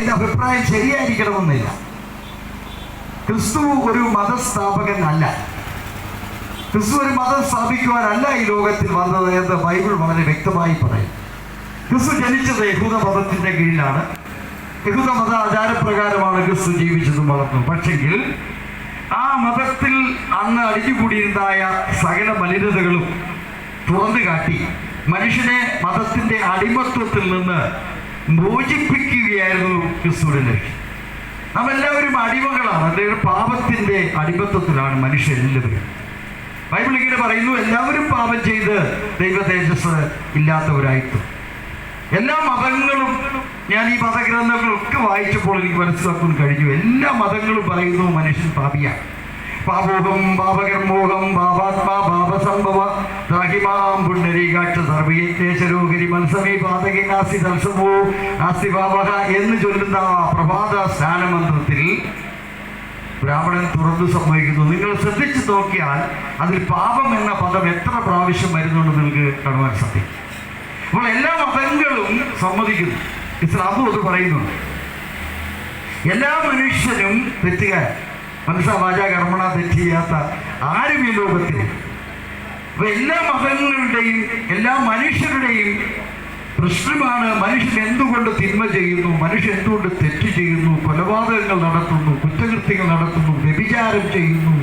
എന്റെ അഭിപ്രായം ശരിയായിരിക്കണമെന്നില്ല. ക്രിസ്തു ഒരു മതസ്ഥാപകനല്ല. ക്രിസ്തു ഒരു മതം സ്ഥാപിക്കുവാനല്ല ഈ ലോകത്തിൽ വന്നത് എന്ന് ബൈബിൾ വളരെ വ്യക്തമായി പറയും. ക്രിസ്തു ജനിച്ചത് യഹൂദ മതത്തിന്റെ കീഴിലാണ്. യഹൂദ മത ആചാരപ്രകാരമാണ് ക്രിസ്തു ജീവിച്ചതും വളർന്നു പക്ഷെങ്കിൽ ആ മതത്തിൽ അന്ന് അടിഞ്ഞുകൂടിയിരുന്നായ സകല മലിനതകളും തുറന്നു കാട്ടി മനുഷ്യനെ മതത്തിന്റെ അടിമത്വത്തിൽ നിന്ന് മോചിപ്പിക്കുകയായിരുന്നു ക്രിസ്തുവിന്റെ ലക്ഷ്യം. നാം എല്ലാവരും അടിമകളാണ് പാപത്തിന്റെ അടിമത്വത്തിലാണ് മനുഷ്യരെല്ലാവരും ബൈബിൾ ഇങ്ങനെ പറയുന്നു എല്ലാവരും പാപം ചെയ്ത് ദൈവ തേജസ് ഇല്ലാത്തവരായിട്ടു. എല്ലാ മതങ്ങളും ഞാൻ ഈ മതഗ്രന്ഥങ്ങളൊക്കെ വായിച്ചപ്പോൾ എനിക്ക് മനസ്സിലാക്കാൻ കഴിഞ്ഞു. എല്ലാ മതങ്ങളും പറയുന്നു മനുഷ്യൻ പാപിയാണ്. പാപോഹം പാപകർമ്മോഹം പാപാത്മാ പാപസംഭവ. ദ്രാഹിമാം പുണ്ടരീകാക്ഷ സർവയജ്ഞേശരോഗരി മത്സമേ പാതകി നാസി തത്സമോ നാസ്തി പാപക എന്ന് ചൊല്ലുന്ന പ്രഭാത സ്നാനമന്ത്രത്തിൽ ബ്രാഹ്മണൻ തുറന്നു സംഭവിക്കുന്നു. നിങ്ങൾ ശ്രദ്ധിച്ചു നോക്കിയാൽ അതിൽ പാപം എന്ന പദം എത്ര പ്രാവശ്യം വരുന്നുണ്ട് നിങ്ങൾക്ക് കാണുവാൻ സാധിക്കും. അപ്പോൾ എല്ലാ മതങ്ങളും സമ്മതിക്കുന്നു. ഇസ്ലാമും അത് പറയുന്നുണ്ട്. എല്ലാ മനുഷ്യനും തെറ്റുകാരൻ മനസ്സാ വാച കർമ്മണ തെറ്റിയാത്ത ആരും ഈ ലോകത്തിൽ അപ്പൊ എല്ലാ മതങ്ങളുടെയും എല്ലാ മനുഷ്യരുടെയും പ്രശ്നമാണ് മനുഷ്യൻ എന്തുകൊണ്ട് തിന്മ ചെയ്യുന്നു മനുഷ്യൻ എന്തുകൊണ്ട് തെറ്റ് ചെയ്യുന്നു കൊലപാതകങ്ങൾ നടത്തുന്നു കുറ്റകൃത്യങ്ങൾ നടത്തുന്നു വ്യഭിചാരം ചെയ്യുന്നു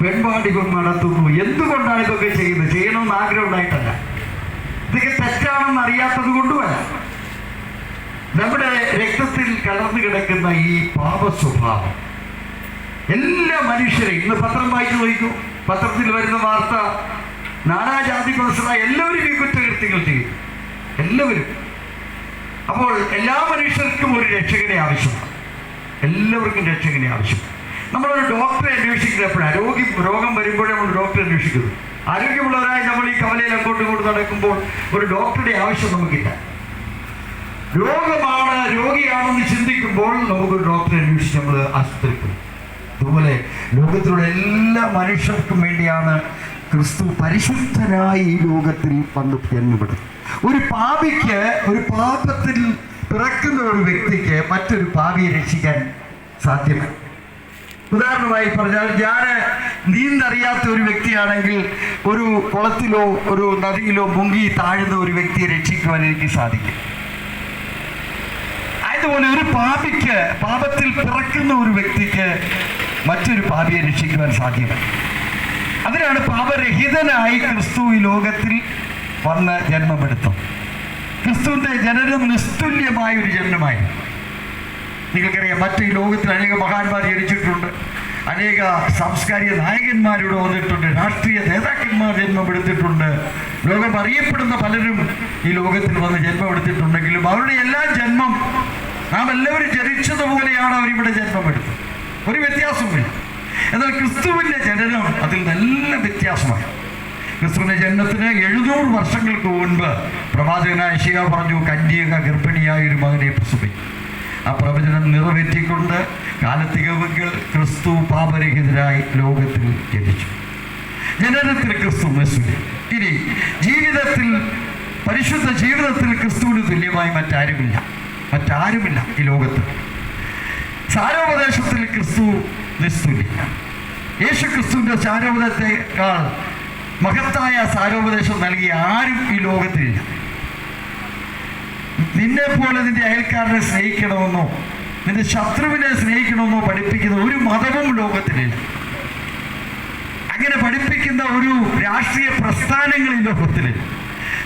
പെൺപാടികം നടത്തുന്നു എന്തുകൊണ്ടാണ് ഇതൊക്കെ ചെയ്യുന്നത്? ചെയ്യണമെന്ന് ആഗ്രഹം ഉണ്ടായിട്ടല്ല ഇതൊക്കെ തെറ്റാണെന്ന് അറിയാത്തത് കൊണ്ടുമല്ല. നമ്മുടെ രക്തത്തിൽ കലർന്നു കിടക്കുന്ന ഈ പാപ സ്വഭാവം എല്ലാ മനുഷ്യരെയും ഇന്ന് പത്രം വായിച്ചു നോക്കൂ പത്രത്തിൽ വരുന്ന വാർത്ത നാനാജാതി മനസ്സിലായ എല്ലാവരും ഈ കുറ്റകൃത്യങ്ങൾ ചെയ്യും. എല്ലാവരും. അപ്പോൾ എല്ലാ മനുഷ്യർക്കും ഒരു രക്ഷകനെ ആവശ്യമാണ്. എല്ലാവർക്കും രക്ഷകനെ ആവശ്യം നമ്മളൊരു ഡോക്ടറെ അന്വേഷിക്കുന്നത് എപ്പോഴാണ് രോഗി രോഗം വരുമ്പോഴേ നമ്മൾ ഡോക്ടറെ അന്വേഷിക്കുന്നു. ആരോഗ്യമുള്ളവരായി നമ്മൾ ഈ കവലയിൽ അങ്ങോട്ടും ഇങ്ങോട്ടും നടക്കുമ്പോൾ ഒരു ഡോക്ടറുടെ ആവശ്യം നമുക്കില്ല. രോഗമാണ് രോഗിയാണെന്ന് ചിന്തിക്കുമ്പോൾ നമുക്കൊരു ഡോക്ടറെ അന്വേഷിച്ച് നമ്മൾ ആശുപത്രി പോകും അതുപോലെ ലോകത്തിലുള്ള എല്ലാ മനുഷ്യർക്കും വേണ്ടിയാണ് ക്രിസ്തു പരിശുദ്ധനായി ഈ ലോകത്തിൽ വന്ന് ജന്മപ്പെടുന്നത് ഒരു പാപിക്ക് ഒരു പാപത്തിൽ പിറക്കുന്ന ഒരു വ്യക്തിക്ക് മറ്റൊരു പാപിയെ രക്ഷിക്കാൻ സാധ്യമല്ല. ഉദാഹരണമായി പറഞ്ഞാൽ ഞാൻ നീന്തറിയാത്ത ഒരു വ്യക്തിയാണെങ്കിൽ ഒരു കുളത്തിലോ ഒരു നദിയിലോ മുങ്ങി താഴ്ന്ന ഒരു വ്യക്തിയെ രക്ഷിക്കുവാൻ എനിക്ക് സാധിക്കും. അതുപോലെ ഒരു പാപിക്ക് പാപത്തിൽ പിറക്കുന്ന ഒരു വ്യക്തിക്ക് മറ്റൊരു പാപിയെ രക്ഷിക്കുവാൻ സാധ്യമല്ല അതിനാണ് പാപരഹിതനായി ക്രിസ്തു ഈ ലോകത്തിൽ വന്ന് ജന്മമെടുത്തത്. ക്രിസ്തുവിന്റെ ജനനം നിസ്തുല്യമായ ഒരു ജന്മമായിരുന്നു നിങ്ങൾക്കറിയാം മറ്റ് ഈ ലോകത്തിൽ അനേക മഹാന്മാർ ജനിച്ചിട്ടുണ്ട്. അനേക സാംസ്കാരിക നായകന്മാരിവിടെ വന്നിട്ടുണ്ട്. രാഷ്ട്രീയ നേതാക്കന്മാർ ജന്മമെടുത്തിട്ടുണ്ട്. ലോകം അറിയപ്പെടുന്ന പലരും ഈ ലോകത്തിൽ വന്ന് ജന്മമെടുത്തിട്ടുണ്ടെങ്കിലും അവരുടെ എല്ലാ ജന്മം നാം എല്ലാവരും ജനിച്ചതുപോലെയാണ് അവരിവിടെ ജന്മമെടുത്തത്. ഒരു വ്യത്യാസമില്ല എന്നാൽ ക്രിസ്തുവിന്റെ ജനനം അതിൽ നല്ല വ്യത്യാസമാണ് ക്രിസ്തുവിന്റെ ജനനത്തിന് എഴുന്നൂറ് വർഷങ്ങൾക്ക് മുൻപ് പ്രവാചകനായ ഷിയ പറഞ്ഞു കന്യക ഗർഭിണിയായ ഒരു മകനെ പ്രസവിക്കും. ആ പ്രവചനം നിറവേറ്റിക്കൊണ്ട് കാലത്തികവുകൾ ക്രിസ്തു പാപരഹിതരായി ലോകത്തിൽ ജനിച്ചു. ജനനത്തിൽ ക്രിസ്തു മെസ്സുലി ഇനി ജീവിതത്തിൽ പരിശുദ്ധ ജീവിതത്തിൽ ക്രിസ്തുവിന് തുല്യമായി മറ്റാരുമില്ല. മറ്റാരുമില്ല ഈ ലോകത്ത്. സാരോപദേശത്തിൽ ക്രിസ്തു നിസ്തുല്യ യേശു ക്രിസ്തുവിന്റെ ചാരോപദേശത്തെക്കാൾ മഹത്തായ സാരോപദേശം നൽകി ആരും ഈ ലോകത്തിലില്ല. നിന്നെ പോലെ നിന്റെ അയൽക്കാരനെ സ്നേഹിക്കണമെന്നോ നിന്റെ ശത്രുവിനെ സ്നേഹിക്കണമെന്നോ പഠിപ്പിക്കുന്ന ഒരു മതവും ലോകത്തിലില്ല. അങ്ങനെ പഠിപ്പിക്കുന്ന ഒരു രാഷ്ട്രീയ പ്രസ്ഥാനങ്ങൾ ഈ ലോകത്തിലില്ല.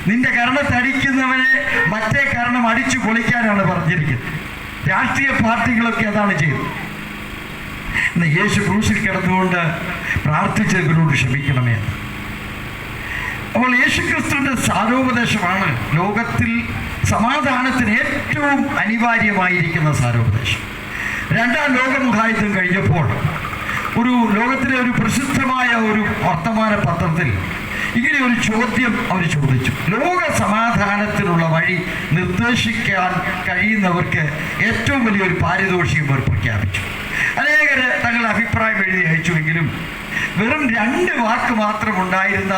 നിന്റെ കരണത്തടിക്കുന്നവനെ മറ്റേ കരണം അടിച്ചു പൊളിക്കാനാണ് പറഞ്ഞിരിക്കുന്നത്. രാഷ്ട്രീയ പാർട്ടികളൊക്കെ അതാണ് ചെയ്തത്. ഇന്ന് യേശു ക്രൂശിൽ കിടന്നുകൊണ്ട് പ്രാർത്ഥിച്ചവരോട് ക്ഷമിക്കണമേ. അപ്പോൾ യേശുക്രിസ്തുവിന്റെ സാരോപദേശമാണ് ലോകത്തിൽ സമാധാനത്തിന് ഏറ്റവും അനിവാര്യമായിരിക്കുന്ന സാരോപദേശം. രണ്ടാം ലോകമഹായുദ്ധം കഴിഞ്ഞപ്പോൾ ഒരു ലോകത്തിലെ ഒരു പ്രസിദ്ധമായ ഒരു വർത്തമാന പത്രത്തിൽ ഇങ്ങനെ ഒരു ചോദ്യം അവർ ചോദിച്ചു. ലോക സമാധാനത്തിനുള്ള വഴി നിർദ്ദേശിക്കാൻ കഴിയുന്നവർക്ക് ഏറ്റവും വലിയൊരു പാരിതോഷികം അവർ പ്രഖ്യാപിച്ചു അനേകര് തങ്ങളുടെ അഭിപ്രായം എഴുതി അയച്ചുവെങ്കിലും വെറും രണ്ട് വാക്ക് മാത്രം ഉണ്ടായിരുന്ന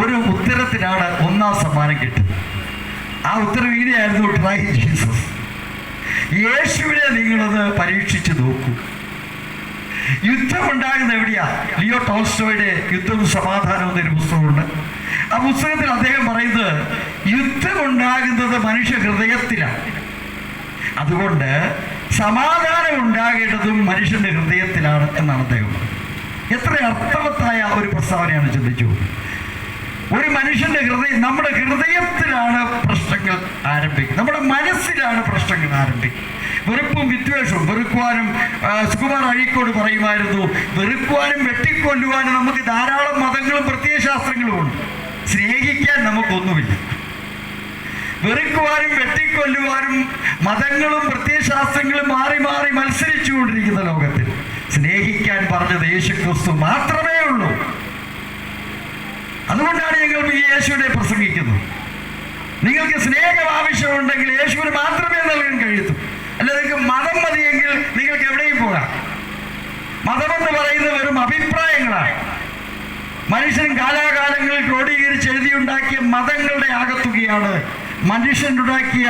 ഒരു ഉത്തരത്തിനാണ് ഒന്നാം സമ്മാനം കിട്ടുന്നത്. ആ ഉത്തരം ഇങ്ങനെയായിരുന്നു ട്രൈ ജീസസ് യേശുവിനെ നിങ്ങളത് പരീക്ഷിച്ച് നോക്കൂ. യുദ്ധം ഉണ്ടാകുന്ന എവിടെയാ? ലിയോ ടോൾസ്റ്റോയുടെ യുദ്ധവും സമാധാനവും എന്നൊരു പുസ്തകമുണ്ട്. ആ പുസ്തകത്തിൽ അദ്ദേഹം പറയുന്നത് യുദ്ധം ഉണ്ടാകുന്നത് മനുഷ്യ ഹൃദയത്തിലാണ് അതുകൊണ്ട് സമാധാനം ഉണ്ടാകേണ്ടതും മനുഷ്യന്റെ ഹൃദയത്തിലാണ് എന്നാണ് അദ്ദേഹം എത്ര അർത്ഥവത്തായ ഒരു പ്രസ്താവനയാണ് ചിന്തിച്ചു. ഒരു മനുഷ്യന്റെ ഹൃദയം നമ്മുടെ ഹൃദയത്തിലാണ് പ്രശ്നങ്ങൾ ആരംഭിക്കുന്നത്. നമ്മുടെ മനസ്സിലാണ് പ്രശ്നങ്ങൾ ആരംഭിക്കുന്നത്. വെറുപ്പും വിദ്വേഷവും വെറുക്കുവാനും സുകുമാർ അഴീക്കോട് പറയുമായിരുന്നു വെറുക്കുവാനും വെട്ടിക്കൊല്ലുവാനും നമുക്ക് ധാരാളം മതങ്ങളും പ്രത്യയശാസ്ത്രങ്ങളും ഉണ്ട്. സ്നേഹിക്കാൻ നമുക്കൊന്നുമില്ല. വെറുക്കുവാനും വെട്ടിക്കൊല്ലുവാനും മതങ്ങളും പ്രത്യയശാസ്ത്രങ്ങളും മാറി മാറി മത്സരിച്ചുകൊണ്ടിരിക്കുന്ന ലോകത്തിൽ സ്നേഹിക്കാൻ പറഞ്ഞത് യേശു ക്രിസ്തു മാത്രമേ ഉള്ളൂ. അതുകൊണ്ടാണ് ഞങ്ങൾ ഈ യേശുവിനെ പ്രസംഗിക്കുന്നത്. നിങ്ങൾക്ക് സ്നേഹം ആവശ്യമുണ്ടെങ്കിൽ യേശുവിന് മാത്രമേ നൽകാൻ കഴിയൂ അല്ല നിങ്ങൾക്ക് മതം മതിയെങ്കിൽ നിങ്ങൾക്ക് എവിടെയും പോകാം. മതമെന്ന് പറയുന്ന വെറും അഭിപ്രായങ്ങളാണ്. മനുഷ്യൻ കാലാകാലങ്ങളിൽ ക്രോഡീകരിച്ച് എഴുതിയുണ്ടാക്കിയ മതങ്ങളുടെ ആകത്തുകയാണ്. മനുഷ്യനുണ്ടാക്കിയ